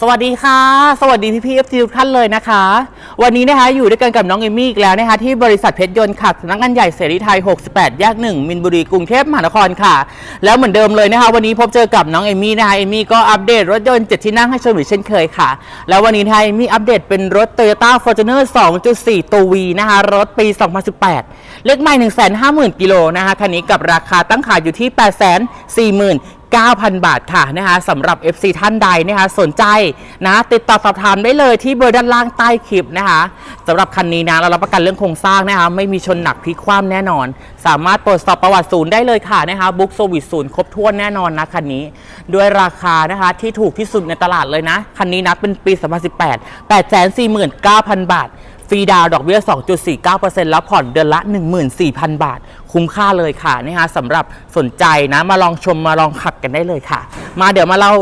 สวัสดีค่ะ สวัสดีพี่พีเอฟทีทุกท่านเลยนะคะ วันนี้นะคะอยู่ด้วยกันกับน้องเอมี่อีกแล้วนะคะที่บริษัทเพชรยนต์ค่ะสำนักงานใหญ่เสรีไทย 68 แยกหนึ่งมินบุรีกรุงเทพมหานครค่ะ แล้วเหมือนเดิมเลยนะคะวันนี้พบเจอกับน้องเอมี่นะคะเอมี่ก็อัปเดตรถยนต์7ที่นั่งให้ชมอยู่เช่นเคยค่ะ แล้ววันนี้นะคะเอมี่อัปเดตเป็นรถ Toyota Fortuner 2.4 ตัว V นะคะรถปี 2018 เลขไม่150,000กิโลนะคะคันนี้กับราคาตั้งขายอยู่ที่ 840,000 9,000 บาทค่ะนะคะสำหรับ FC ท่านใดนะคะสนใจนะติดต่อสอบถามได้เลยที่เบอร์ด้านล่างใต้คลิปนะคะสำหรับคันนี้นะเรารับประกันเรื่องโครงสร้างนะคะไม่มีชนหนักพลิกคว่ำแน่นอน สามารถตรวจสอบประวัติศูนย์ได้เลยค่ะนะคะบุ๊กโซวิสศูนย์ครบถ้วนแน่นอนนะคันนี้ ด้วยราคานะคะที่ถูกที่สุดในตลาดเลยนะ คันนี้นะเป็นปี 2018 849,000 บาท ฟรีดาวดอกเบี้ย 2.49%แล้วผ่อนเดือนละ 14,000 บาท คุ้มค่าเลยค่ะนะคะสำหรับสนใจนะมาลองชมมาลองขับกันได้เลยค่ะ มาเดี๋ยวมาเรา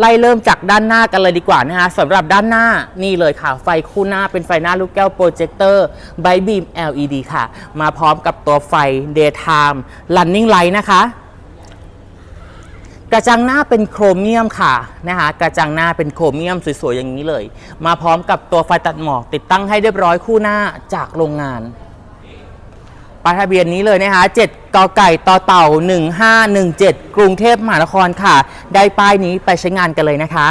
ไล่เริ่มจากด้านหน้ากันเลยดีกว่านะคะสำหรับด้านหน้านี่เลยค่ะ ไฟคู่หน้าเป็นไฟหน้าลูกแก้วโปรเจคเตอร์ไบบีม LED ค่ะ มาพร้อมกับตัวไฟ Daytime Running Light นะคะ กระจังหน้าเป็นโครเมียมค่ะนะคะกระจังหน้าเป็นโครเมียมสวยๆอย่างนี้เลย มาพร้อมกับตัวไฟตัดหมอก ติดตั้งให้เรียบร้อยคู่หน้าจากโรงงานป้ายทะเบียนนี้เลยนะคะ7กไก่ต่อเต่า 1517 กรุงเทพมหานครค่ะ ได้ป้ายนี้ไปใช้งานกันเลยนะคะ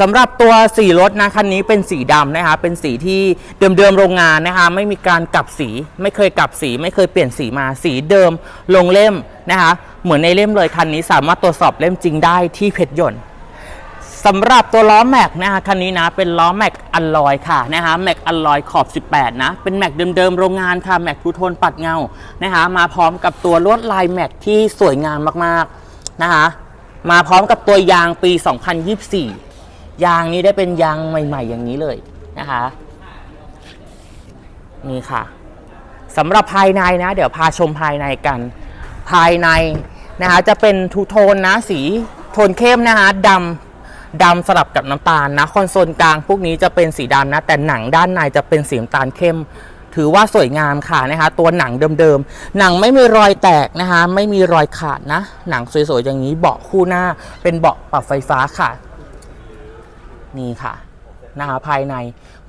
สำหรับตัวสีรถนะคันนี้เป็นสีดำนะคะเป็นสีที่เดิมๆโรงงานนะคะไม่มีการกลับสี ไม่เคยกลับสี ไม่เคยเปลี่ยนสีมาสีเดิมลงเล่มนะคะเหมือนในเล่มเลยคันนี้สามารถตรวจสอบเล่มจริงได้ที่เพชรยนต์สำหรับตัวล้อแม็กนะคะคันนี้นะเป็นล้อแม็กอัลลอยค่ะนะคะแม็กอัลลอยขอบ 18 นะ เป็นแม็กเดิมๆโรงงานค่ะแม็กทูโทนปัดเงานะคะมาพร้อมกับตัวลวดลายแม็กที่สวยงามมากๆนะคะมาพร้อมกับตัวยางปี 2024 ยางนี้ได้เป็นยางใหม่ ๆ อย่างนี้เลยนะคะ นี่ค่ะสำหรับภายในนะ เดี๋ยวพาชมภายในกัน ภายในนะคะจะเป็นทูโทนนะสีโทนเข้มนะคะดำดำสลับกับน้ำตาลนะคอนโซลกลางพวกนี้จะเป็นสีดำนะ แต่หนังด้านในจะเป็นสีน้ำตาลเข้ม ถือว่าสวยงามค่ะนะคะตัวหนังเดิมๆ หนังไม่มีรอยแตกนะคะ ไม่มีรอยขาดนะ หนังสวยๆอย่างนี้เบาะคู่หน้าเป็นเบาะปรับไฟฟ้าค่ะ นี่ค่ะนะคะภายใน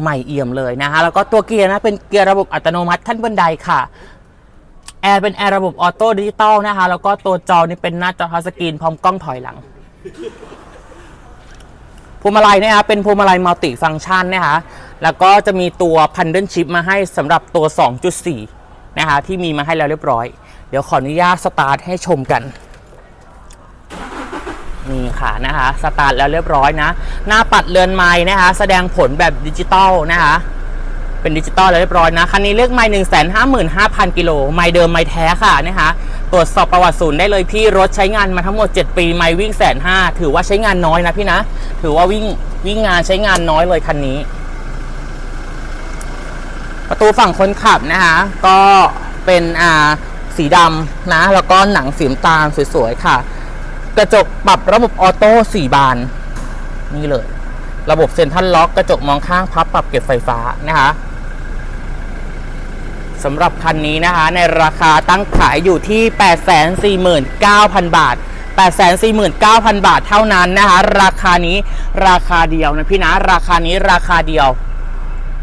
ใหม่เอี่ยมเลยนะคะแล้วก็ตัวเกียร์นะเป็นเกียร์ระบบอัตโนมัติขั้นบันไดค่ะแอร์เป็นแอร์ระบบออโต้ดิจิตอลนะคะแล้วก็ตัวจอนี่เป็นหน้าจอทัชสกรีนพร้อมกล้องถอยหลังพวงมาลัยนะคะเป็นพวงมาลัยมัลติฟังก์ชันนะคะแล้วก็จะมีตัวพันเดิลชิพมาให้สำหรับตัว 2.4 นะคะที่มีมาให้แล้วเรียบร้อย เดี๋ยวขออนุญาตสตาร์ทให้ชมกัน นี่ค่ะนะคะสตาร์ทแล้วเรียบร้อยนะ หน้าปัดเรือนไม้นะคะ แสดงผลแบบดิจิตอลนะคะเป็นดิจิตอลแล้วเรียบร้อยนะ คันนี้เลือกไม้หนึ่งแสนห้าหมื่นห้าพันกิโล ไม้เดิมไม้แท้ค่ะนะคะตรวจสอบประวัติศูนย์ได้เลยพี่รถใช้งานมาทั้งหมด 7 ปี ไม้วิ่งแสนห้าถือว่าใช้งานน้อยนะพี่นะ ถือว่าวิ่งวิ่งงานใช้งานน้อยเลยคันนี้ ประตูฝั่งคนขับนะคะก็เป็นอ่าสีดำนะ แล้วก็หนังสีน้ำตาลสวยๆค่ะ กระจกปรับระบบออโต้4บาน นี่เลย ระบบเซ็นทรัลล็อกกระจกมองข้างพับปรับเก็บไฟฟ้านะคะสำหรับคันนี้นะคะ ในราคาตั้งขายอยู่ที่ 849,000 บาท 849,000 บาทเท่านั้นนะคะ ราคานี้ราคาเดียวนะพี่นะ ราคานี้ราคาเดียว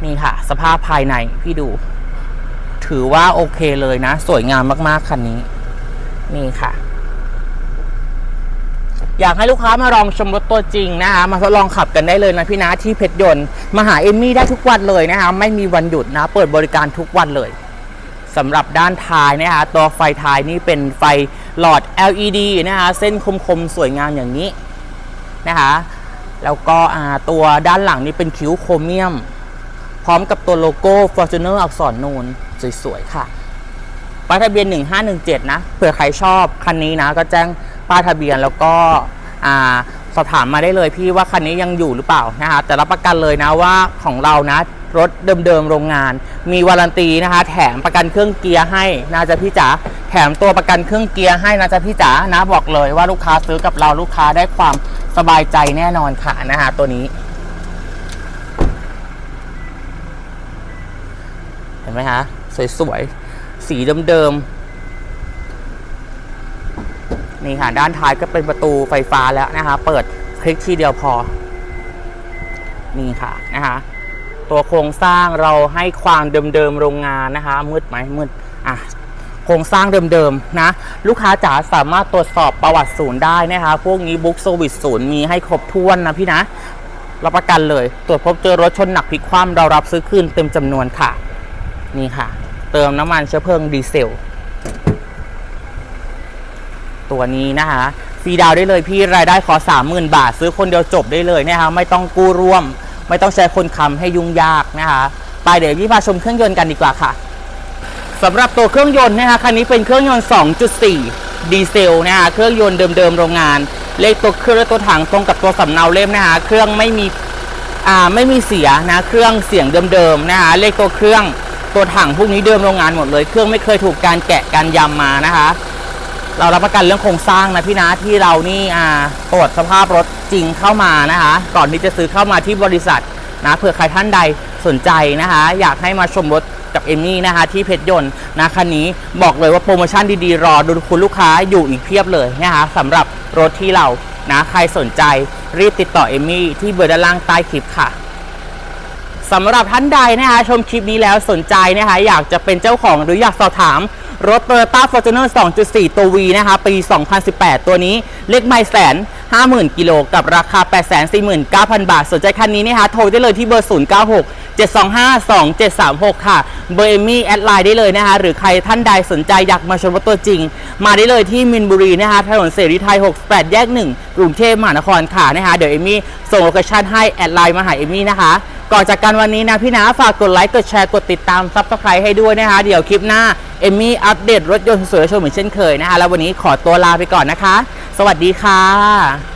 นี่ค่ะ สภาพภายในพี่ดู ถือว่าโอเคเลยนะ สวยงามมากๆ คันนี้ นี่ค่ะ อยากให้ลูกค้ามาลองชมรถตัวจริงนะคะมาทดลองขับกันได้เลยนะพี่นะที่เพชรยนต์มาหาเอมมี่ได้ทุกวันเลยนะคะไม่มีวันหยุดนะเปิดบริการทุกวันเลยสำหรับด้านท้ายนะคะตัวไฟท้ายนี่เป็นไฟหลอด LED นะคะเส้นคมๆสวยงามอย่างนี้นะคะแล้วก็ตัวด้านหลังนี่เป็นคิ้วโครเมียม พร้อมกับตัวโลโก้ Fortuner อักษรนูนสวยๆค่ะป้ายทะเบียน 1517 นะ เผื่อใครชอบคันนี้นะก็แจ้ง ป้ายทะเบียนแล้วก็สอบถามมาได้เลยพี่ว่าคันนี้ยังอยู่หรือเปล่านะคะแต่รับประกันเลยนะว่าของเรานะรถเดิมๆโรงงาน มีวารันตีนะคะ แถมประกันเครื่องเกียร์ให้นะจ๊ะพี่จ๋าแถมตัวประกันเครื่องเกียร์ให้นะจ๊ะพี่จ๋านะบอกเลยว่าลูกค้าซื้อกับเราลูกค้าได้ความสบายใจแน่นอนค่ะนะคะตัวนี้ เห็นไหมคะสวยๆสีเดิมๆ นี่ค่ะ ด้านท้ายก็เป็นประตูไฟฟ้าแล้วนะคะ เปิดคลิกทีเดียวพอ นี่ค่ะนะคะตัวโครงสร้างเราให้ความเดิมๆโรงงานนะคะ มืดไหมมืดอะโครงสร้างเดิมๆนะ ลูกค้าจ๋าสามารถตรวจสอบประวัติศูนย์ได้นะคะ พวกนี้บุ๊กโซวิสศูนย์มีให้ครบถ้วนนะพี่นะรับประกันเลย ตรวจพบเจอรถชนหนักพลิกคว่ำเรารับซื้อคืนเต็มจำนวนค่ะ นี่ค่ะ เติมน้ำมันเชื้อเพลิงดีเซล ตัวนี้นะคะฟรีดาวได้เลยพี่รายได้ขอ 30,000 บาท ซื้อคนเดียวจบได้เลยนะคะไม่ต้องกู้ร่วม ไม่ต้องใช้คนค้ำให้ยุ่งยากนะคะไปเดี๋ยวพี่พาชมเครื่องยนต์กันดีกว่าค่ะสำหรับตัวเครื่องยนต์นะคะคันนี้เป็นเครื่องยนต์ 2.4 ดีเซลนะคะเครื่องยนต์เดิมๆโรงงาน เลขตัวเครื่องและตัวถังตรงกับตัวสำเนาเล่มนะคะเครื่องไม่มีอ่าไม่มีเสียนะเครื่องเสียงเดิมๆนะคะเลขตัวเครื่องตัวถังพวกนี้เดิมโรงงานหมดเลย เครื่องไม่เคยถูกการแกะการยำมานะคะ เรารับประกันเรื่องโครงสร้างนะพี่นะที่เรานี่อ่าตรวจสภาพรถจริงเข้ามานะคะ ก่อนที่จะซื้อเข้ามาที่บริษัทนะเผื่อใครท่านใดสนใจนะคะ อยากให้มาชมรถกับเอมมี่นะคะ ที่เพชรยนต์นะคันนี้บอกเลยว่าโปรโมชั่นดีๆ รอดูคุณลูกค้าอยู่อีกเพียบเลยนะคะสำหรับรถที่เรานะใครสนใจรีบติดต่อเอมมี่ที่เบอร์ด้านล่างใต้คลิปค่ะสำหรับท่านใดนะคะชมคลิปนี้แล้วสนใจนะคะอยากจะเป็นเจ้าของหรืออยากสอบถาม รถ Toyota Fortuner 2.4 ตัว V นะคะ ปี 2018 ตัวนี้ เลขไม่แสน50,000 กิโลกับราคา 849,000 บาท สนใจคันนี้นะคะ โทรได้เลยที่เบอร์ 096 725 2736 ค่ะ เบอร์เอมี่แอดไลน์ได้เลยนะคะ หรือใครท่านใดสนใจอยากมาชมรถตัวจริง มาได้เลยที่มินบุรีนะคะ ถนนเสรีไทย 68 แยก 1 กรุงเทพมหานครค่ะนะคะ เดี๋ยวเอมี่ส่งโลเคชั่นให้แอดไลน์มาหาเอมี่นะคะก่อนจากกันวันนี้นะพี่นะฝากกดไลค์กดแชร์กดติดตามซับสไครต์ให้ด้วยนะคะ เดี๋ยวคลิปหน้า เอมมี่อัปเดตรถยนต์สวยๆชมเหมือนเช่นเคยนะคะ แล้ววันนี้ขอตัวลาไปก่อนนะคะ สวัสดีค่ะ